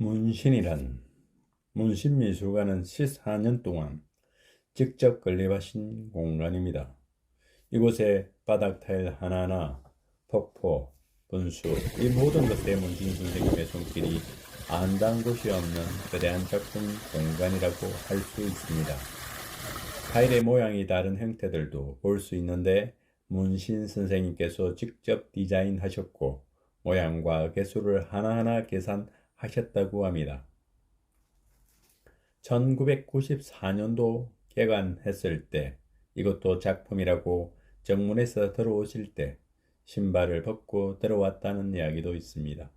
문신이란 문신미술관은 14년 동안 직접 건립하신 공간입니다. 이곳에 바닥 타일 하나하나, 폭포, 분수, 이 모든 것에 문신 선생님의 손길이 안 닿은 곳이 없는 거대한 작품 공간이라고 할 수 있습니다. 타일의 모양이 다른 형태들도 볼 수 있는데 문신 선생님께서 직접 디자인하셨고 모양과 개수를 하나하나 계산 하셨다고 합니다. 1994년도 개관했을 때 이것도 작품이라고 정문에서 들어오실 때 신발을 벗고 들어왔다는 이야기도 있습니다.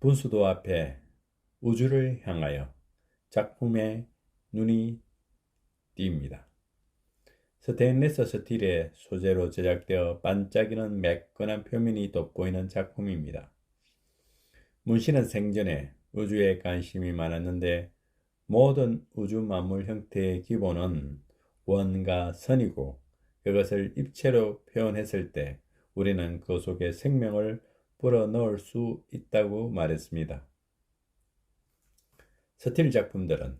분수도 앞에 우주를 향하여 작품에 눈이 띕니다. 스테인레스 스틸의 소재로 제작되어 반짝이는 매끈한 표면이 돋보이는 작품입니다. 문신은 생전에 우주에 관심이 많았는데 모든 우주 만물 형태의 기본은 원과 선이고 그것을 입체로 표현했을 때 우리는 그 속에 생명을 불어넣을 수 있다고 말했습니다. 스틸 작품들은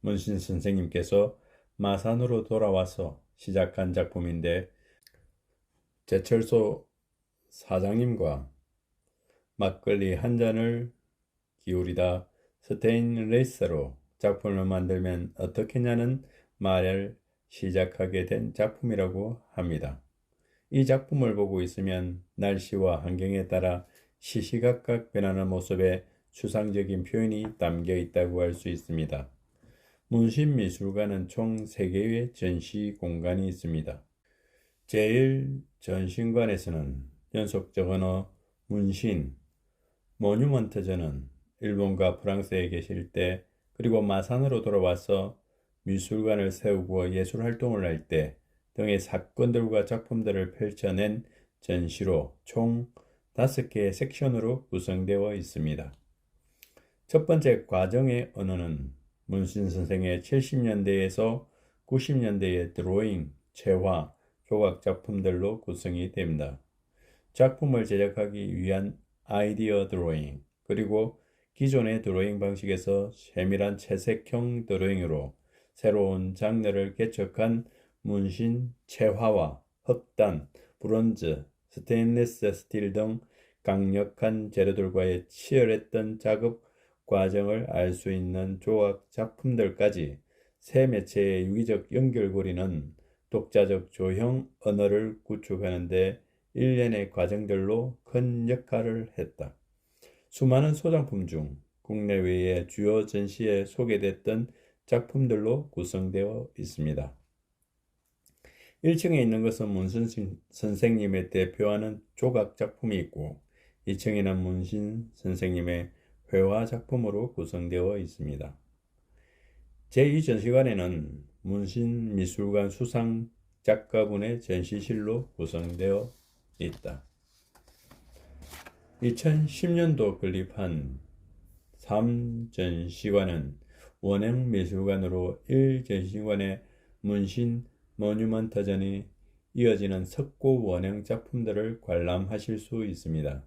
문신 선생님께서 마산으로 돌아와서 시작한 작품인데 제철소 사장님과 막걸리 한 잔을 기울이다 스테인레스로 작품을 만들면 어떻겠냐는 말을 시작하게 된 작품이라고 합니다. 이 작품을 보고 있으면 날씨와 환경에 따라 시시각각 변하는 모습에 추상적인 표현이 담겨 있다고 할 수 있습니다. 문신미술관은 총 3개의 전시 공간이 있습니다. 제1전신관에서는 연속적 언어 문신, 모뉴먼트전은 일본과 프랑스에 계실 때 그리고 마산으로 돌아와서 미술관을 세우고 예술 활동을 할 때 등의 사건들과 작품들을 펼쳐낸 전시로 총 5개의 섹션으로 구성되어 있습니다. 첫 번째 과정의 언어는 문신 선생의 70년대에서 90년대의 드로잉, 재화, 조각 작품들로 구성이 됩니다. 작품을 제작하기 위한 아이디어 드로잉, 그리고 기존의 드로잉 방식에서 세밀한 채색형 드로잉으로 새로운 장르를 개척한 문신, 채화와 흑단, 브론즈, 스테인리스 스틸 등 강력한 재료들과의 치열했던 작업 과정을 알 수 있는 조각 작품들까지 새 매체의 유기적 연결고리는 독자적 조형 언어를 구축하는 데 일련의 과정들로 큰 역할을 했다. 수많은 소장품 중 국내외의 주요 전시에 소개됐던 작품들로 구성되어 있습니다. 1층에 있는 것은 문신 선생님의 대표하는 조각 작품이 있고 2층에는 문신 선생님의 회화 작품으로 구성되어 있습니다. 제2전시관에는 문신미술관 수상 작가분의 전시실로 구성되어 있다. 2010년도 건립한 3전시관은 원행미술관으로 1전시관의 문신 모뉴먼트전이 이어지는 석고 원형 작품들을 관람하실 수 있습니다.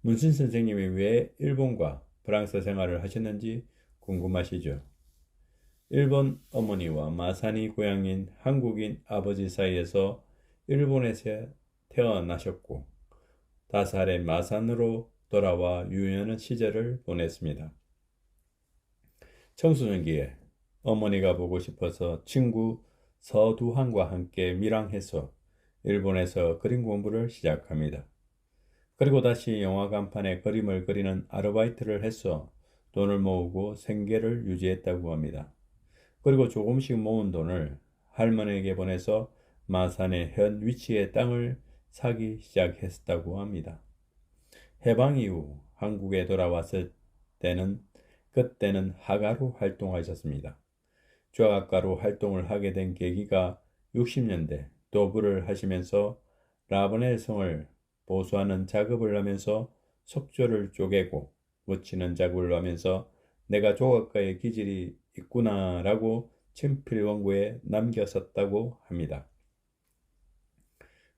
문신 선생님이 왜 일본과 프랑스 생활을 하셨는지 궁금하시죠? 일본 어머니와 마산이 고향인 한국인 아버지 사이에서 일본에서 태어나셨고 다살의 마산으로 돌아와 유연한 시절을 보냈습니다. 청소년기에 어머니가 보고 싶어서 친구 서두환과 함께 밀항해서 일본에서 그림 공부를 시작합니다. 그리고 다시 영화 간판에 그림을 그리는 아르바이트를 해서 돈을 모으고 생계를 유지했다고 합니다. 그리고 조금씩 모은 돈을 할머니에게 보내서 마산의 현 위치의 땅을 사기 시작했다고 합니다. 해방 이후 한국에 돌아왔을 때는 그때는 하가로 활동하셨습니다. 조각가로 활동을 하게 된 계기가 60년대 도부를 하시면서 라브넬 성을 보수하는 작업을 하면서 속조를 쪼개고 묻히는 작업을 하면서 내가 조각가의 기질이 있구나라고 친필 원고에 남겼었다고 합니다.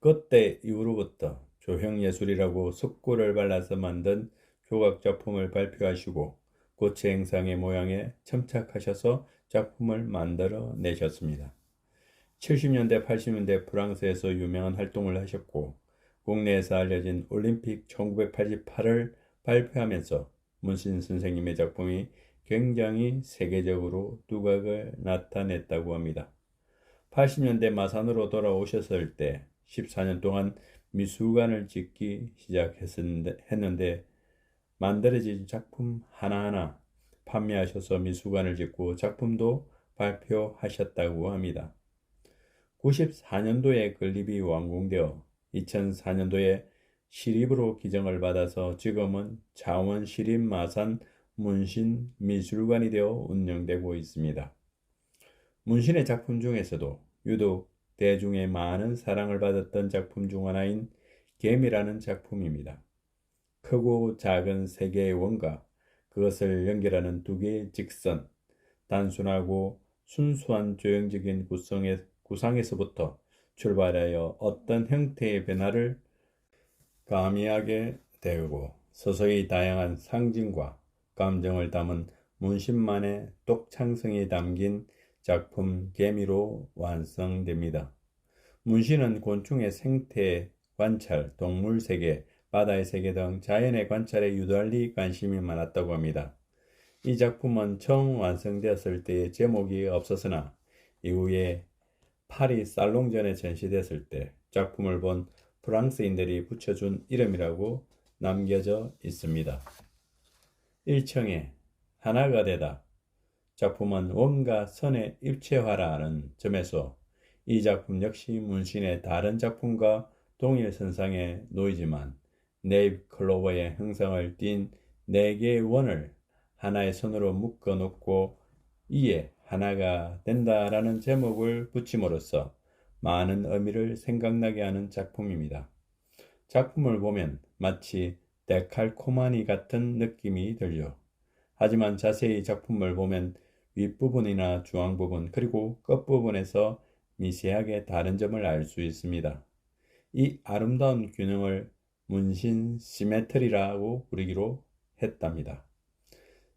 그때 이후로부터 조형예술이라고 석고를 발라서 만든 효각 작품을 발표하시고 고체 행상의 모양에 첨착하셔서 작품을 만들어 내셨습니다. 70년대, 80년대 프랑스에서 유명한 활동을 하셨고 국내에서 알려진 올림픽 1988을 발표하면서 문신 선생님의 작품이 굉장히 세계적으로 두각을 나타냈다고 합니다. 80년대 마산으로 돌아오셨을 때 14년 동안 미술관을 짓기 시작했는데 만들어진 작품 하나하나 판매하셔서 미술관을 짓고 작품도 발표하셨다고 합니다. 94년도에 건립이 완공되어 2004년도에 시립으로 기정을 받아서 지금은 자원 시립 마산 문신 미술관이 되어 운영되고 있습니다. 문신의 작품 중에서도 유독 대중의 많은 사랑을 받았던 작품 중 하나인 개미라는 작품입니다. 크고 작은 세 개의 원과 그것을 연결하는 두 개의 직선, 단순하고 순수한 조형적인 구성의, 구상에서부터 출발하여 어떤 형태의 변화를 가미하게 되고 서서히 다양한 상징과 감정을 담은 문신만의 독창성이 담긴 작품 개미로 완성됩니다. 문신은 곤충의 생태 관찰, 동물 세계, 바다의 세계 등 자연의 관찰에 유달리 관심이 많았다고 합니다. 이 작품은 처음 완성되었을 때의 제목이 없었으나 이후에 파리 살롱전에 전시됐을 때 작품을 본 프랑스인들이 붙여준 이름이라고 남겨져 있습니다. 1층에 하나가 되다. 작품은 원과 선의 입체화라는 점에서 이 작품 역시 문신의 다른 작품과 동일 선상에 놓이지만 네잎 클로버의 형상을 띤 네 개의 원을 하나의 선으로 묶어 놓고 이에 하나가 된다라는 제목을 붙임으로써 많은 의미를 생각나게 하는 작품입니다. 작품을 보면 마치 데칼코마니 같은 느낌이 들죠. 하지만 자세히 작품을 보면 윗부분이나 중앙부분 그리고 끝부분에서 미세하게 다른 점을 알 수 있습니다. 이 아름다운 균형을 문신 시메트리라고 부르기로 했답니다.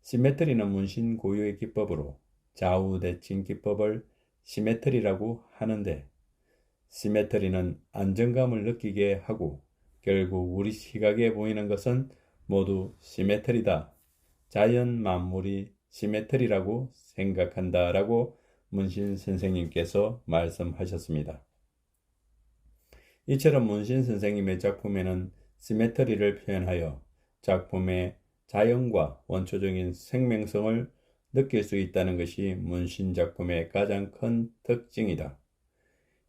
시메트리는 문신 고유의 기법으로 좌우 대칭 기법을 시메트리라고 하는데 시메트리는 안정감을 느끼게 하고 결국 우리 시각에 보이는 것은 모두 시메트리다. 자연 만물이 시메트리라고 생각한다라고 문신 선생님께서 말씀하셨습니다. 이처럼 문신 선생님의 작품에는 시메트리를 표현하여 작품의 자연과 원초적인 생명성을 느낄 수 있다는 것이 문신 작품의 가장 큰 특징이다.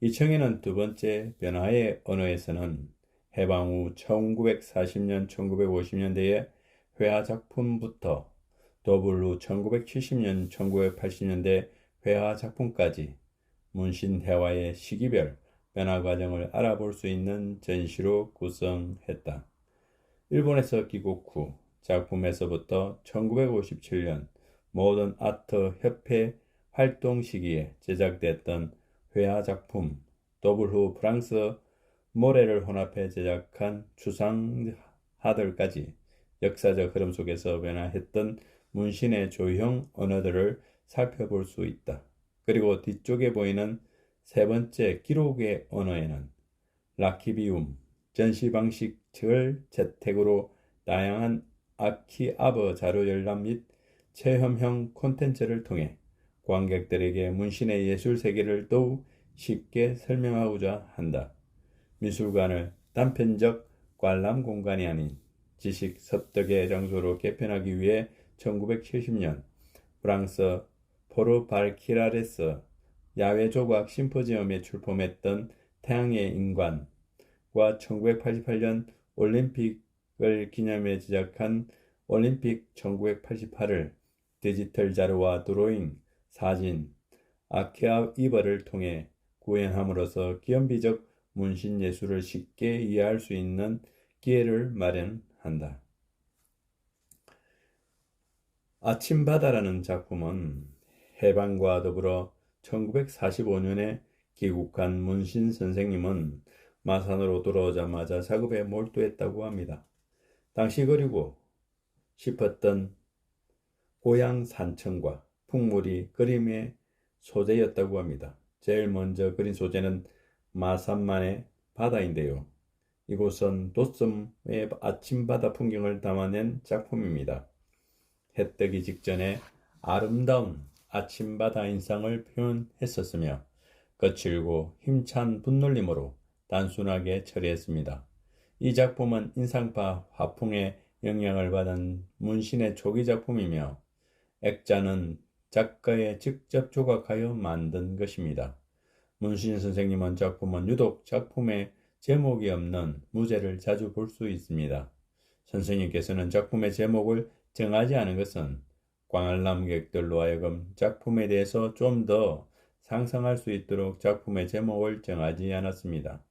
이 청에는 두 번째 변화의 언어에서는 해방 후 1940년, 1950년대의 회화 작품부터 더블 후 1970년, 1980년대 회화 작품까지 문신회화의 시기별 변화 과정을 알아볼 수 있는 전시로 구성했다. 일본에서 귀국 후 작품에서부터 1957년 모던 아트 협회 활동 시기에 제작됐던 회화 작품 더블 후 프랑스 모래를 혼합해 제작한 추상하들까지 역사적 흐름 속에서 변화했던 문신의 조형 언어들을 살펴볼 수 있다. 그리고 뒤쪽에 보이는 세 번째 기록의 언어에는 라키비움, 전시 방식을 재택으로 다양한 아키아버 자료 열람 및 체험형 콘텐츠를 통해 관객들에게 문신의 예술 세계를 더욱 쉽게 설명하고자 한다. 미술관을 단편적 관람 공간이 아닌 지식 습득의 장소로 개편하기 위해 1970년 프랑스 포르 발키라레스 야외 조각 심포지엄에 출품했던 태양의 인관과 1988년 올림픽을 기념해 제작한 올림픽 1988을 디지털 자료와 드로잉, 사진, 아케아이버를 통해 구현함으로써 기업비적 문신 예술을 쉽게 이해할 수 있는 기회를 마련한다. 아침바다라는 작품은 해방과 더불어 1945년에 귀국한 문신 선생님은 마산으로 돌아오자마자 작업에 몰두했다고 합니다. 당시 그리고 싶었던 고향 산청과 풍물이 그림의 소재였다고 합니다. 제일 먼저 그린 소재는 마산만의 바다인데요. 이곳은 도섬의 아침바다 풍경을 담아낸 작품입니다. 해 뜨기 직전에 아름다운 아침바다 인상을 표현했었으며 거칠고 힘찬 분놀림으로 단순하게 처리했습니다. 이 작품은 인상파 화풍의 영향을 받은 문신의 초기 작품이며 액자는 작가의 직접 조각하여 만든 것입니다. 문신 선생님은 작품은 유독 작품에 제목이 없는 무제를 자주 볼 수 있습니다. 선생님께서는 작품의 제목을 정하지 않은 것은 관람객들로 하여금 작품에 대해서 좀 더 상상할 수 있도록 작품의 제목을 정하지 않았습니다.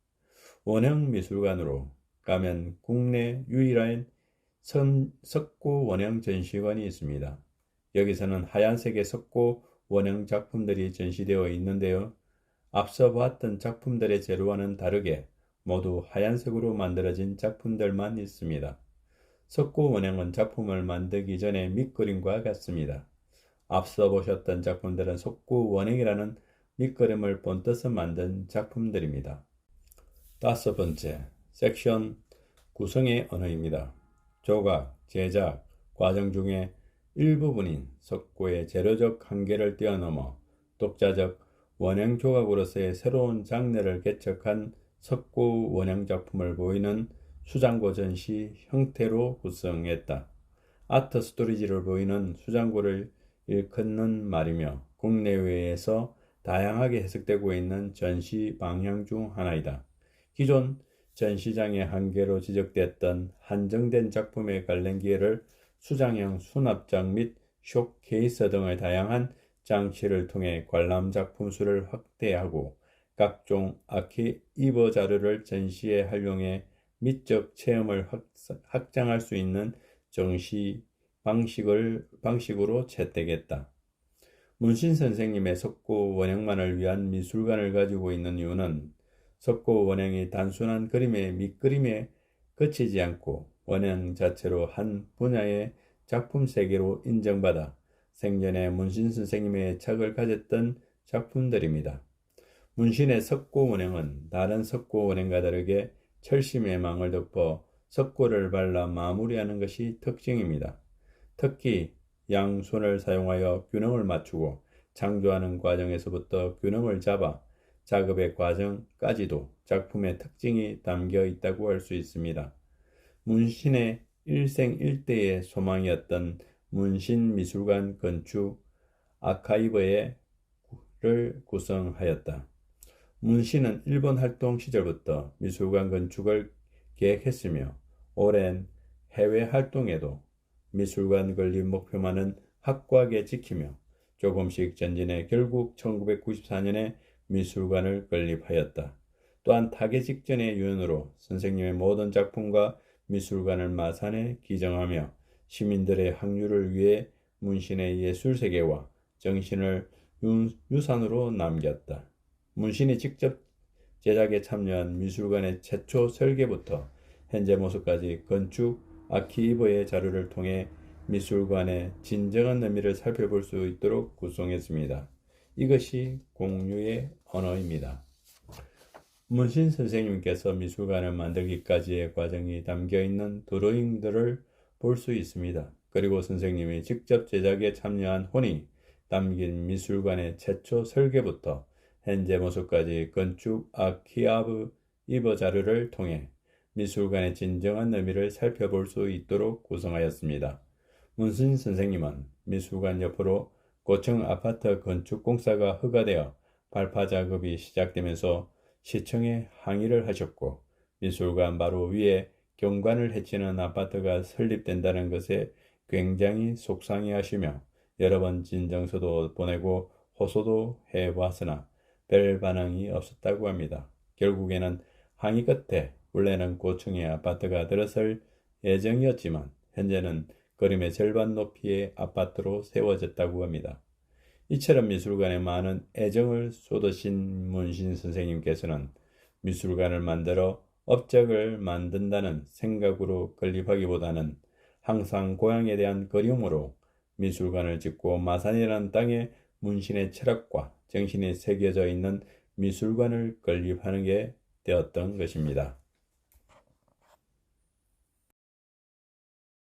원형 미술관으로 가면 국내 유일한 석고 원형 전시관이 있습니다. 여기서는 하얀색의 석고 원형 작품들이 전시되어 있는데요. 앞서 보았던 작품들의 재료와는 다르게 모두 하얀색으로 만들어진 작품들만 있습니다. 석고 원형은 작품을 만들기 전에 밑그림과 같습니다. 앞서 보셨던 작품들은 석고 원형이라는 밑그림을 본떠서 만든 작품들입니다. 다섯 번째, 섹션 구성의 언어입니다. 조각, 제작, 과정 중에 일부분인 석고의 재료적 한계를 뛰어넘어 독자적 원형 조각으로서의 새로운 장르를 개척한 석고 원형 작품을 보이는 수장고 전시 형태로 구성했다. 아트 스토리지를 보이는 수장고를 일컫는 말이며 국내외에서 다양하게 해석되고 있는 전시 방향 중 하나이다. 기존 전시장의 한계로 지적됐던 한정된 작품의 관련 기회를 수장형 수납장 및 쇼케이스 등의 다양한 장치를 통해 관람 작품 수를 확대하고 각종 아키이버 자료를 전시에 활용해 미적 체험을 확장할 수 있는 정시 방식을, 방식으로 채택했다. 문신 선생님의 석고 원형만을 위한 미술관을 가지고 있는 이유는 석고 원형이 단순한 그림의 밑그림에 그치지 않고 원형 자체로 한 분야의 작품 세계로 인정받아 생전에 문신 선생님의 착을 가졌던 작품들입니다. 문신의 석고 원형은 다른 석고 원형과 다르게 철심의 망을 덮어 석고를 발라 마무리하는 것이 특징입니다. 특히 양손을 사용하여 균형을 맞추고 창조하는 과정에서부터 균형을 잡아 작업의 과정까지도 작품의 특징이 담겨 있다고 할 수 있습니다. 문신의 일생일대의 소망이었던 문신 미술관 건축 아카이브를 구성하였다. 문신은 일본 활동 시절부터 미술관 건축을 계획했으며 오랜 해외 활동에도 미술관 건립 목표만은 확고하게 지키며 조금씩 전진해 결국 1994년에 미술관을 건립하였다. 또한 타계 직전의 유언으로 선생님의 모든 작품과 미술관을 마산에 기정하며 시민들의 확률을 위해 문신의 예술 세계와 정신을 유산으로 남겼다. 문신이 직접 제작에 참여한 미술관의 최초 설계부터 현재 모습까지 건축 아키이브의 자료를 통해 미술관의 진정한 의미를 살펴볼 수 있도록 구성했습니다. 이것이 공유의 언어입니다. 문신 선생님께서 미술관을 만들기까지의 과정이 담겨 있는 드로잉들을 볼 수 있습니다. 그리고 선생님이 직접 제작에 참여한 혼이 담긴 미술관의 최초 설계부터 현재 모습까지 건축 아키아브 이버 자료를 통해 미술관의 진정한 의미를 살펴볼 수 있도록 구성하였습니다. 문신 선생님은 미술관 옆으로 고층 아파트 건축 공사가 허가되어 발파 작업이 시작되면서 시청에 항의를 하셨고 미술관 바로 위에 경관을 해치는 아파트가 설립된다는 것에 굉장히 속상해 하시며 여러 번 진정서도 보내고 호소도 해보았으나 별 반응이 없었다고 합니다. 결국에는 항의 끝에 원래는 고층의 아파트가 들어설 예정이었지만 현재는 그림의 절반 높이의 아파트로 세워졌다고 합니다. 이처럼 미술관에 많은 애정을 쏟으신 문신 선생님께서는 미술관을 만들어 업적을 만든다는 생각으로 건립하기보다는 항상 고향에 대한 그리움으로 미술관을 짓고 마산이라는 땅에 문신의 철학과 정신이 새겨져 있는 미술관을 건립하는 게 되었던 것입니다.